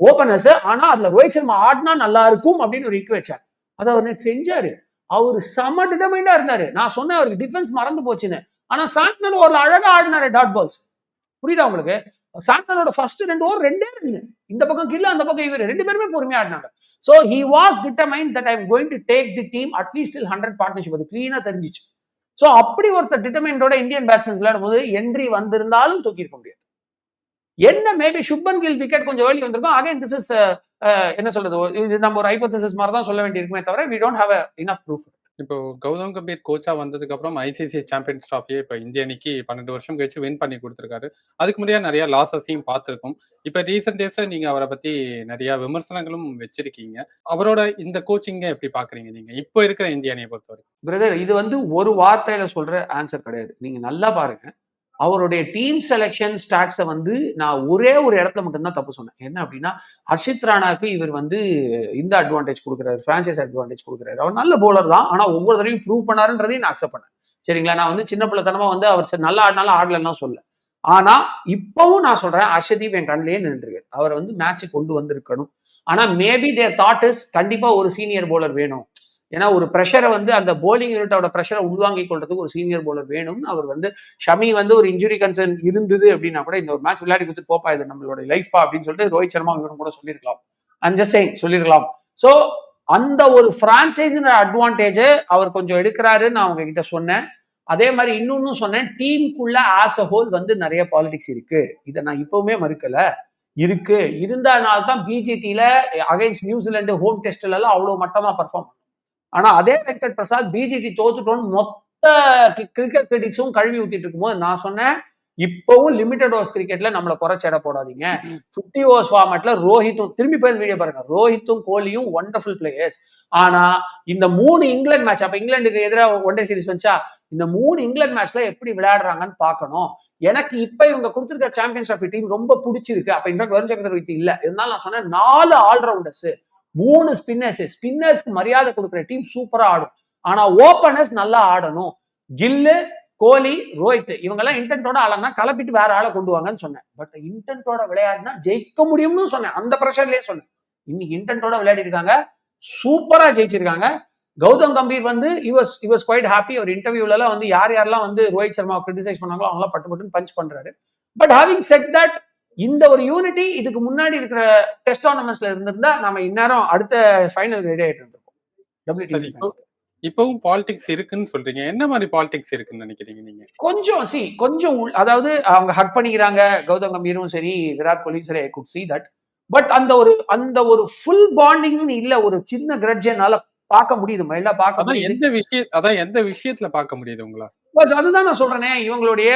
ஓபனர்ஸ் ஆனா அதுல ரோஹித் சர்மா ஆடினா நல்லா இருக்கும் அப்படின்னு ஒரு இக்கு வச்சார். அதை அவர் செஞ்சாரு. அவர் செம டிட்டர்மைண்டா இருந்தாரு. நான் சொன்னேன் அவருக்கு டிஃபென்ஸ் மறந்து போச்சுன்னு. ஆனா சாண்ட்னர் ஒரு அழகா ஆடினாரு டாட் பால்ஸ் புரியுதா உங்களுக்கு? சாந்தனோட ஃபர்ஸ்ட் ரெண்டு ஓவர் ரெண்டே ரெண்டு. இந்த பக்கம் கில்ல அந்த பக்கம் இவர். ரெண்டு பேருமே பொறுமையா ஆடினாங்க. So he was determine that I'm going to take the team at least till hundred partnership அது கிளீனா தெரிஞ்சிச்சு. சோ அப்படி ஒருத்தர் டிட்டர்மைண்டோட இந்தியன் பேட்ஸ்மேன் விளையாடும் போது என்ட்ரி வந்திருந்தாலும் தூக்கியிருக்க முடியாது. என்ன மேபி சுப்பன் கில் விக்கெட் கொஞ்சம் ஏர்லி வந்திருக்கும். அகைன் திஸ் இஸ் என்ன சொல்றது? இது நம்ம ஒரு ஹைபோதிசிஸ் மாதிரி தான் சொல்ல வேண்டியிருக்குமே தவிர we don't have enough proof
இப்போ கௌதம் கம்பீர் கோச்சா வந்ததுக்கு அப்புறம் ஐசிசி சாம்பியன்ஸ் ட்ராஃபியை இப்போ இந்திய அணிக்கு பன்னெண்டு வருஷம் கழிச்சு வின் பண்ணி கொடுத்துருக்காரு. அதுக்கு முன்னாடியே நிறைய லாசஸையும் பார்த்துருக்கோம். இப்போ ரீசெண்ட் டேஸ்ல நீங்க அவரை பத்தி நிறைய விமர்சனங்களும் வச்சிருக்கீங்க. அவரோட இந்த கோச்சிங்க எப்படி பாக்குறீங்க நீங்க? இப்போ இருக்கிற இந்திய அணியை பொறுத்தவரை.
பிரதர் இது வந்து ஒரு வார்த்தையில சொல்ற ஆன்சர் கிடையாது. நீங்க நல்லா பாருங்க. அவருடைய டீம் செலெக்ஷன் ஸ்டாட்ஸை வந்து நான் ஒரே ஒரு இடத்துல மட்டும்தான் தப்பு சொன்னேன். என்ன அப்படின்னா ஹர்ஷித் ராணாக்கு இவர் வந்து இந்த அட்வான்டேஜ் கொடுக்குறாரு பிரான்சைஸ் அட்வான்டேஜ் கொடுக்குறாரு. அவர் நல்ல போலர் தான் ஆனால் ஒவ்வொரு தடவையும் ப்ரூவ் பண்ணாருன்றதையும் நான் அக்செப்ட் பண்ணேன். சரிங்களா? நான் வந்து சின்ன பிள்ளைத்தனமா வந்து அவர் நல்லா ஆடினாலும் ஆடலன்னா சொல்ல. ஆனால் இப்பவும் நான் சொல்றேன் ஹர்ஷதீப் என் கண்ணிலேயே நின்றுருக்கு அவர் வந்து மேட்சை கொண்டு வந்திருக்கணும். ஆனால் மேபி தேர் தாட் இஸ் கண்டிப்பாக ஒரு சீனியர் போலர் வேணும். ஏன்னா ஒரு ப்ரெஷரை வந்து அந்த போலிங் யூனிட்டோட ப்ரெஷரை உள்வாங்கி கொள்றதுக்கு ஒரு சீனியர் போலர் வேணும்னு அவர் வந்து ஷமி வந்து ஒரு இன்ஜுரி கன்சர்ன் இருந்தது அப்படின்னா கூட இந்த ஒரு மேட்ச் விளையாடி கொடுத்து போப்பா இது நம்மளோட லைஃப்பா அப்படின்னு சொல்லிட்டு ரோஹித் சர்மா இவரும் கூட சொல்லியிருக்கலாம். அண்ட் ஜஸ்ட் சொல்லியிருக்கலாம். ஸோ அந்த ஒரு பிரான்ச்சைஸின் அட்வான்டேஜ் அவர் கொஞ்சம் எடுக்கிறாருன்னு நான் அவங்க கிட்ட சொன்னேன். அதே மாதிரி இன்னொன்னு சொன்னேன். டீமுக்குள்ள ஆஸ் அ ஹோல் வந்து நிறைய பாலிடிக்ஸ் இருக்கு. இதை நான் இப்பவுமே மறுக்கல. இருக்கு. இருந்தனால தான் பிஜிடியில அகைன்ஸ்ட் நியூசிலாண்டு ஹோம் டெஸ்ட்ல எல்லாம் அவ்வளவு மட்டமா பர்ஃபார்ம் ஆனா அதே வெங்கட் பிரசாத் பிஜேபி தோத்துட்டோன்னு மொத்த கிரிக்கெட் கிரிட்டிக்ஸும் கழுவி ஊத்திட்டு இருக்கும்போது நான் சொன்னேன் இப்பவும் லிமிடெட் ஓவர்ஸ் கிரிக்கெட்ல நம்மள குறைச்சிட போடாதீங்க. ஃபிஃப்டி ஓவர்ஸ் ஃபார்மேட்ல ரோஹித்தும் திரும்பி போய் வீடியோ பாருங்க. ரோஹித்தும் கோலியும் ஒண்டர்ஃபுல் பிளேயர்ஸ் ஆனா இந்த மூணு இங்கிலாந்து மேட்ச் அப்ப இங்கிலாந்துக்கு எதிராக ஒன் டே சீரிஸ் வந்துச்சா? இந்த மூணு இங்கிலாந்து மேட்ச்ல எப்படி விளையாடுறாங்கன்னு பார்க்கணும். எனக்கு இப்ப இவங்க கொடுத்துருக்க சாம்பியன்ஸ் ஆஃப் டீம் ரொம்ப பிடிச்சிருக்கு. அப்ப இன்ஃபேக்ட் வருண் சக்கரவர்த்தி இல்ல. இருந்தாலும் நான் சொன்னேன் நாலு ஆல்ரவுண்டர்ஸ் மூணு ஸ்பின்னர்ஸ் ஸ்பின்னர்ஸ்க்கு மரியாதை கொடுக்குற டீம் சூப்பரா ஆடும். ஆனா ஓப்பனர்ஸ் நல்லா ஆடணும். கில்லு கோலி ரோஹித் இவங்க எல்லாம் இன்டென்ட்டோட ஆளனா கலப்பிட்டு வேற ஆளை கொண்டு வாங்கன்னு சொன்னேன். பட் இன்டென்ட்டோட விளையாடினா ஜெயிக்க முடியும்னு சொன்னேன். அந்த ப்ரெஷர்லயே சொன்னேன். இன்னைக்கு இன்டென்ட்டோட விளையாடி இருக்காங்க சூப்பரா ஜெயிச்சிருக்காங்க. கௌதம் கம்பீர் வந்து இவஸ் இவஸ் குவைட் ஹாப்பி ஒரு இன்டர்வியூலலாம் வந்து யார் யாரெல்லாம் வந்து ரோஹித் சர்மா கிரிட்டிசைஸ் பண்ணாங்களோ அவங்களாம் பட்டு பட்டுன்னு பஞ்ச் பண்றாரு. பட் ஹேவிங் செட் தட் இந்த ஒரு யூனிட்டி இதுக்கு முன்னாடி இருக்கிற டெஸ்ட் டோர்னமெண்ட்ஸ்ல இருந்திருந்தா நம்ம இந்நேரம் அடுத்த ஃபைனல் ரெடி ஆயிட்டு
இப்போ இப்பவும் பாலிடிக்ஸ் இருக்குன்னு சொல்றீங்க. என்ன மாதிரி பாலிடிக்ஸ் இருக்குன்னு நினைக்கிறீங்க நீங்க?
கொஞ்சம் சி கொஞ்சம் அதாவது அவங்க ஹக் பண்ணிக்கிறாங்க கௌதம் கம்பீரும் சரி விராட் கோலியும் சரி I could see that but அந்த ஒரு அந்த ஒரு ஃபுல் பாண்டிங்னு இல்ல ஒரு சின்ன கிரட்ஜ் என்னால பார்க்க முடியுது மைல்டா பார்க்க
எந்த விஷய அதான் எந்த விஷயத்துல பார்க்க முடியுது உங்களா?
But அதுதான் நான் சொல்றேனே இவங்களுடைய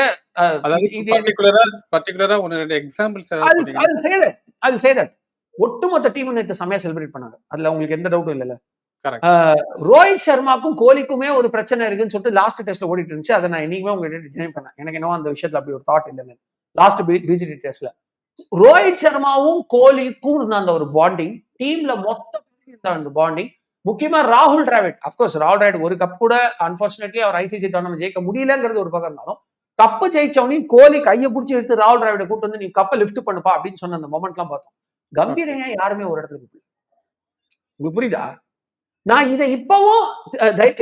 பர்டிகுலரா பர்டிகுலரா உன்னோட எக்ஸாம்பிள்ஸ்
அது செய்த அது செய்த. ஒட்டுமொத்த டீம் நேற்று செம்மையா செலிப்ரேட் பண்ணாங்க. அதுல உங்களுக்கு எந்த டவுட்டும் இல்லைல்ல. ரோஹித் சர்மாக்கும் கோலிக்குமே ஒரு பிரச்சனை இருக்குன்னு சொல்லிட்டு லாஸ்ட் டெஸ்ட்ல ஓடிட்டு இருந்துச்சு. அதை நான் என்னைக்குமே உங்ககிட்ட டிசைன் பண்ணேன் எனக்கு என்னவோ அந்த விஷயத்துல அப்படி ஒரு தாட் இல்லைன்னு. லாஸ்ட் பிஜிடி டெஸ்ட்ல ரோஹித் சர்மாவும் கோலிக்கும் இருந்த அந்த ஒரு பாண்டிங் டீம்ல மொத்த அந்த பாண்டிங் முக்கியமா ராகுல் டிராவிட். அப்கோர்ஸ் ராகுல் டிராவிட் ஒரு கப் கூட அன்பார்ச்சுனேட்லி அவர் ஐசிசி டோர்னமெண்ட் ஜெயிக்க முடியலங்கிறது ஒரு பக்கம் இருந்தாலும் கப்பு ஜெயிச்சவனையும் கோலி கையை பிடிச்சி எடுத்து ராகுல் டிராவிட கூட்டு வந்து நீ கப்பை லிஃப்ட் பண்ணுப்பா அப்படின்னு சொன்ன அந்த மொமெண்ட்லாம் பார்த்தோம். கம்பீரையா யாருமே ஒரு இடத்துல கூப்பிடல உங்களுக்கு புரியுதா? நான் இதை இப்பவும்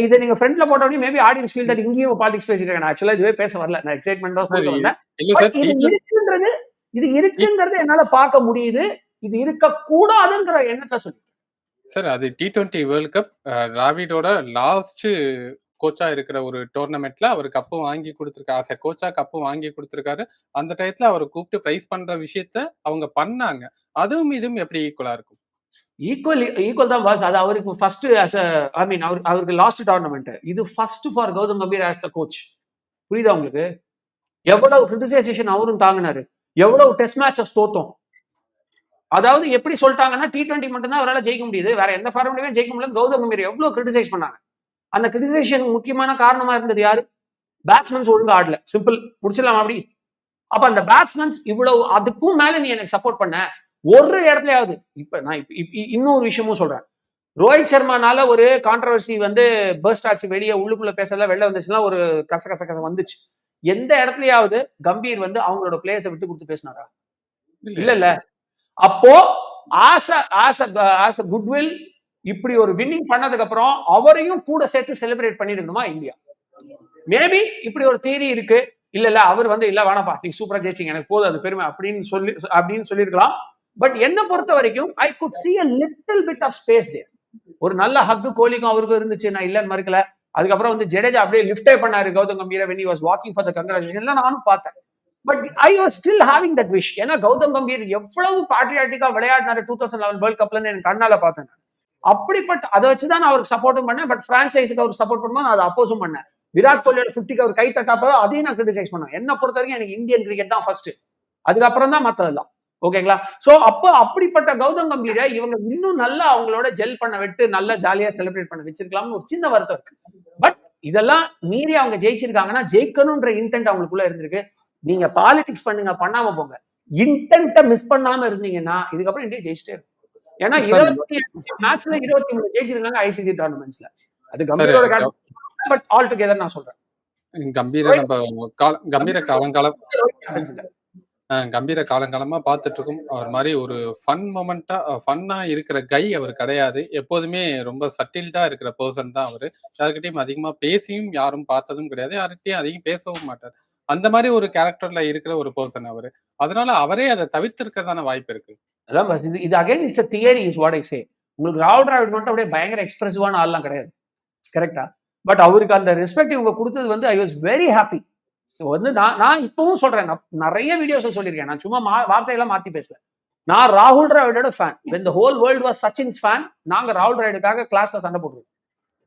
இதை நீங்க ஃப்ரண்ட்ல போட்டோடனே மேபி ஆடியன்ஸ் ஃபீல் தட் இங்கேயும் பாலிடிக்ஸ் பேசிருக்கேன் நான் ஆக்சுவலா இதுவே பேச வரல. நான் எக்ஸைட்மெண்ட் தான் வந்தேன். இது இருக்குன்றது இது இருக்குங்கிறது என்னால பார்க்க முடியுது. இது இருக்க கூடாதுங்கிற எண்ணத்தை சொல்லி
சார் அது டி டுவெண்ட்டி வேர்ல்ட் கப் டிராவிடோட லாஸ்ட் கோச்சா இருக்கிற ஒரு டோர்னமெண்ட்ல அவர் கப்பு வாங்கி கொடுத்துருக்காரு ஆஸ் கோச்சா கப்பு வாங்கி கொடுத்துருக்காரு. அந்த டயத்துல அவரை கூப்பிட்டு பிரைஸ் பண்ற விஷயத்த அவங்க பண்ணாங்க. அதுவும் இதுவும் எப்படி ஈக்குவலா இருக்கும்?
ஈக்குவல் ஈக்குவல் தான் பாஸ் அது அவருக்கு ஃபர்ஸ்ட் ஆஸ் ஐ மீன் அவர் அவருக்கு லாஸ்ட் டோர்னமெண்ட் இது first for Gautam Gambhir as a coach புரியுதா உங்களுக்கு? எவ்வளவு கிரிட்டிசைசேஷன் அவரும் தாங்கினாரு. எவ்வளவு டெஸ்ட் மேட்சஸ் தோத்தோம். அதாவது எப்படி சொல்லிட்டாங்கன்னா டி டுவெண்ட்டி மட்டும் தான் அவரால் ஜெயிக்க முடியுது. வேற எந்த ஃபார்மேட்லயுமே ஜெயிக்க முடியல கௌதம் கம்பீர் எவ்வளவு கிரிட்டிசைஸ் பண்ணாங்க. அந்த கிரிட்டிசைசேஷன் முக்கியமான காரணமா இருந்தது யாரு? பேட்ஸ்மேன்ஸ் ஒழுங்கா ஆடல. சிம்பிள் முடிச்சிடலாம் அப்படி. அப்ப அந்த பேட்ஸ்மேன்ஸ் இவ்வளவு அதுக்கும் மேல நீ எனக்கு சப்போர்ட் பண்ண. ஒரு இடத்துலயாவது இப்ப நான் இன்னொரு விஷயமும் சொல்றேன். ரோஹித் சர்மானால ஒரு கான்ட்ரவர்சி வந்து பர்ஸ்ட் ஆச்சு. வெளியே உள்ளுக்குள்ள பேசல வெளில வந்துச்சுன்னா ஒரு கச கச கச வந்துச்சு. எந்த இடத்துலயாவது கம்பீர் வந்து அவங்களோட பிளேயர்ஸை விட்டு கொடுத்து பேசினாரா? இல்ல இல்ல. அப்போ as as as a goodwill இப்படி ஒரு வின்னிங் பண்ணதுக்கு அப்புறம் அவரையும் கூட சேர்த்து செலிப்ரேட் பண்ணிருக்கணுமா இந்தியா? மேபி இப்படி ஒரு தேரி இருக்கு. இல்ல இல்ல அவர் வந்து இல்ல வேணாப்பா நீங்க சூப்பரா ஜெயிச்சிங்க எனக்கு போதும் அது பெருமை அப்படின்னு சொல்லி அப்படின்னு சொல்லியிருக்கலாம். பட் என்ன பொறுத்த வரைக்கும் I could see a little bit of space there ஒரு நல்ல ஹக்கு கோலிக்கும் அவருக்கும் இருந்துச்சு நான் இல்லைன்னு மறுக்கல. அதுக்கப்புறம் வந்து ஜடேஜா அப்படியே லிஃப்டே பண்ணாரு Gautam Gambhir when was walking for the congratulation நானும் பார்த்தேன். But I was still having that wish ஏன்னா கௌதம் கம்பீர் எவ்வளவு பாட்ரியாட்டிக்கா விளையாடினாரு டூ தௌசண்ட் லெவன் வேர்ல்ட் கப்ல எனக்கு கண்ணால பார்த்தேன் நான். அப்படிப்பட்ட அதை வச்சுதான் நான் அவருக்கு சப்போர்ட்டும் பண்ணேன். பட் பிரான்சைஸுக்கு அவர் சப்போர்ட் பண்ணும்போது நான் அதை அப்போஸும் பண்ணேன். விராட் கோலியோட ஃபிஃப்டிக்கு அவர் கை தட்டாப்போ அதையும் நான் கிரிட்டிசைஸ் பண்ணேன். என்ன பொறுத்த வரைக்கும் எனக்கு இந்தியன் கிரிக்கெட் தான் ஃபர்ஸ்ட் அதுக்கப்புறம் தான் மற்றதெல்லாம் ஓகேங்களா சோ அப்போ அப்படிப்பட்ட கௌதம் கம்பீரை இவங்க இன்னும் நல்லா அவங்களோட ஜெல் பண்ண விட்டு நல்லா ஜாலியா செலிப்ரேட் பண்ண வச்சிருக்கலாம்னு ஒரு சின்ன வருத்தம் இருக்கு. பட் இதெல்லாம் மீறி அவங்க ஜெயிச்சிருக்காங்கன்னா ஜெயிக்கணும்ன்ற இன்டென்ட் அவங்களுக்குள்ள இருந்திருக்கு. நீங்க பாலிடிக்ஸ் பண்ணுங்க பண்ணாம போங்க. இன்டென்ட்டை மிஸ் பண்ணாம இருந்தீங்கன்னா இதுக்கப்புறம் இந்தியா ஜெயிச்சிட்டே இருக்கும். ஏன்னா இருபத்தி மேட்ச்ல இருபத்தி மூணு ஜெயிச்சிருக்காங்க ஐசிசி டோர்னமெண்ட்ஸ்ல அது கம்பீரோட பட் ஆல் டுகெதர் நான் சொல்றேன்.
கம்பீர நம்ம கம்பீர காலங்காலம் கம்பீர காலங்காலமா பார்த்துட்டு இருக்கோம் அவர் மாதிரி ஒரு ஃபன் மொமெண்டா ஃபன்னா இருக்கிற கை அவர் கிடையாது. எப்போதுமே ரொம்ப சட்டில்டா இருக்கிற பர்சன் தான் அவரு. யாருக்கிட்டையும் அதிகமா பேசியும் யாரும் பார்த்ததும் கிடையாது. யார்கிட்டயும் அதிகம் பேசவும் மாட்டார். அந்த மாதிரி ஒரு கேரக்டர்ல இருக்கிற ஒரு பர்சன் அவரு. அதனால அவரே அதை தவிர்த்திருக்கிறதான வாய்ப்பு இருக்கு.
அதான் இது இது again it's theory is what I say உங்களுக்கு ராகுல் டிராவிட் மட்டும் அப்படியே பயங்கர எக்ஸ்பிரசிவான ஆள்லாம் கிடையாது. கரெக்டா பட் அவருக்கு அந்த ரெஸ்பெக்ட் இவங்க கொடுத்தது வந்து ஐ வாஸ் வெரி ஹாப்பி வந்து நான் நான் இப்பவும் சொல்றேன். நான் நிறைய வீடியோஸ் சொல்லியிருக்கேன். நான் சும்மா மா வார்த்தையெல்லாம் மாத்தி பேசல நான் ராகுல் டிராவிடோட ஃபேன் இந்த whole world was Sachin's fan நாங்க ராகுல் டிராவிடுக்காக கிளாஸ்ல சண்டை போட்டுருக்கோம்.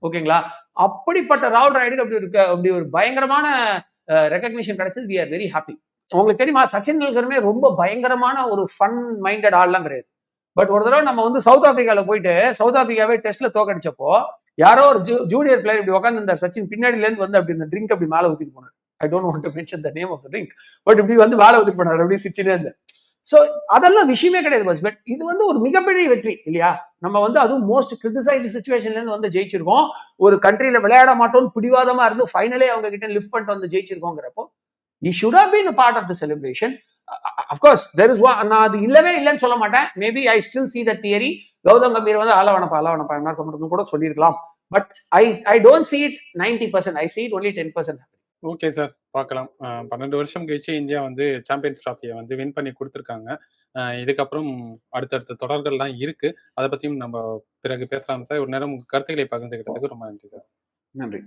ஓகேங்களா அப்படிப்பட்ட ராகுல் டிராவிடுக்கு அப்படி இருக்க அப்படி ஒரு பயங்கரமான ரெக்கக்னிஷன் கிடைச்சது வி ஆர் வெரி ஹாப்பி உங்களுக்கு தெரியுமா சச்சின் டெண்டுல்கருமே ரொம்ப பயங்கரமான ஒரு ஃபன் மைண்டட் ஆள்லாம் கிடையாது. பட் ஒரு தடவை நம்ம வந்து சவுத் ஆப்பிரிக்கால போயிட்டு சவுத் ஆப்பிரிக்காவே டெஸ்ட்ல தோக்கடிச்சப்போ யாரோ ஒரு ஜூனியர் பிளேயர் இப்படி உட்காந்துருந்தார் சச்சின் பின்னாடில இருந்து வந்து அப்படி இந்த ட்ரிங்க் அப்படி மேல ஊற்றிட்டு போனார். I don't want to mention the name of the drink but இப்படி வந்து மேல ஊற்றிட்டு போனார். அப்படி சிச்சினே இருந்து ஸோ அதெல்லாம் விஷயமே கிடையாது பஸ் பட் இது வந்து ஒரு மிகப்பெரிய வெற்றி இல்லையா? நம்ம வந்து அதுவும் மோஸ்ட் கிரிட்டிசைஸ் சுச்சுவேஷன்ல இருந்து வந்து ஜெயிச்சிருக்கோம். ஒரு கண்ட்ரியில விளையாட மாட்டோம்னு பிடிவாதமா இருந்து ஃபைனலே அவங்க கிட்ட லிஃப்ட் பண்ணிட்டு வந்து ஜெயிச்சிருக்கோங்கிறப்போ he should have been part of the celebration of course there is நான் அது இல்லவே இல்லைன்னு சொல்ல மாட்டேன். Maybe I still see the theory Gautam Gambhir வந்து ஆலவனப்பா ஆலவனப்பா என்ன கூட சொல்லியிருக்கலாம். But I I don't see it ninety percent I see it only ten percent
okay sir. பார்க்கலாம் அஹ் பன்னெண்டு வருஷம் கழிச்சு இந்தியா வந்து சாம்பியன்ஸ் ட்ராஃபியை வந்து வின் பண்ணி கொடுத்துருக்காங்க. அஹ் இதுக்கப்புறம் அடுத்தடுத்த தொடர்கள்லாம் இருக்கு. அதை பத்தியும் நம்ம பிறகு பேசலாம் சார். ஒரு நேரம் உங்க கருத்துக்களை பகிர்ந்துக்கிட்டதுக்கு ரொம்ப நன்றி சார்.
நன்றி.